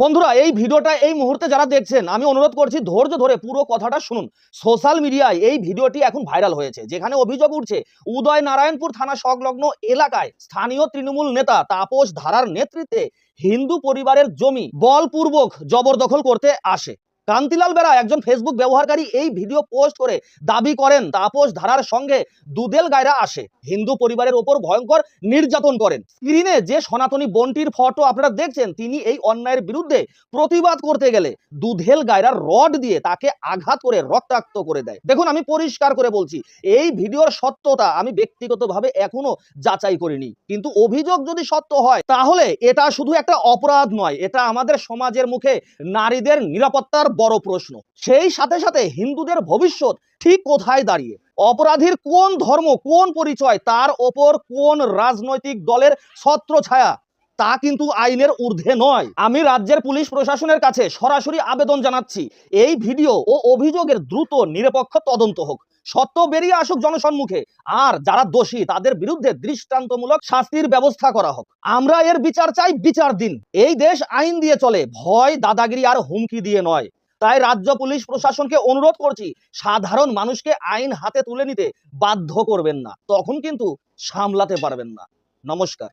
বন্ধুরা, এই ভিডিওটা এই মুহূর্তে যারা দেখছেন, আমি অনুরোধ করছি ধৈর্য ধরে পুরো কথাটা শুনুন। সোশ্যাল মিডিয়ায় এই ভিডিওটি এখন ভাইরাল হয়েছে, যেখানে অভিযোগ উঠছে উদয় নারায়ণপুর থানা সংলগ্ন এলাকায় স্থানীয় তৃণমূল নেতা তাপস ধারার নেতৃত্বে হিন্দু পরিবারের জমি বলপূর্বক জবরদখল করতে আসে। কান্তিলাল বেরা একজন ফেসবুক ব্যবহারকারী এই ভিডিও পোস্ট করে দাবি করেন, তাপস ধারার সঙ্গে দুদেল গায়রা আসে। হিন্দু পরিবারের ওপর ভয়ঙ্কর নির্যাতন করেন। স্ক্রিনে যে সনাতনী বন্টির ফটো আপনারা দেখছেন, তিনি এই অন্যায়ের বিরুদ্ধে প্রতিবাদ করতে গেলে দুধেল গায়রার রড দিয়ে তাকে আঘাত করে, রক্তাক্ত করে দেয়। দেখুন, আমি পরিষ্কার করে বলছি, এই ভিডিওর সত্যতা আমি ব্যক্তিগতভাবে এখনও যাচাই করিনি। কিন্তু অভিযোগ যদি সত্য হয়, তাহলে এটা শুধু একটা অপরাধ নয়, এটা আমাদের সমাজের মুখে নারীদের নিরাপত্তার বড় প্রশ্ন। সেই সাথে সাথে হিন্দুদের ভবিষ্যৎ ঠিক কোথায় দাঁড়িয়ে? অপরাধীর কোন ধর্ম, কোন পরিচয়, তার ওপর কোন রাজনৈতিক দলের ছত্র ছায়া তা কিন্তু আইনের ঊর্ধ্বে নয়। আমি রাজ্যের পুলিশ প্রশাসনের কাছে সরাসরি আবেদন জানাচ্ছি। এই ভিডিও ও অভিযোগের দ্রুত নিরপেক্ষ তদন্ত হোক। সত্য বেরিয়ে আসুক জনসম্মুখে। আর যারা দোষী, তাদের বিরুদ্ধে দৃষ্টান্তমূলক শাস্তির ব্যবস্থা করা হোক। আমরা এর বিচার চাই বিচার দিন এই দেশ আইন দিয়ে চলে। ভয়, দাদাগিরি আর হুমকি দিয়ে নয়। তাই রাজ্য পুলিশ প্রশাসনকে অনুরোধ করছি, সাধারণ মানুষকে আইন হাতে তুলে নিতে বাধ্য করবেন না। তখন কিন্তু সামলাতে পারবেন না। নমস্কার।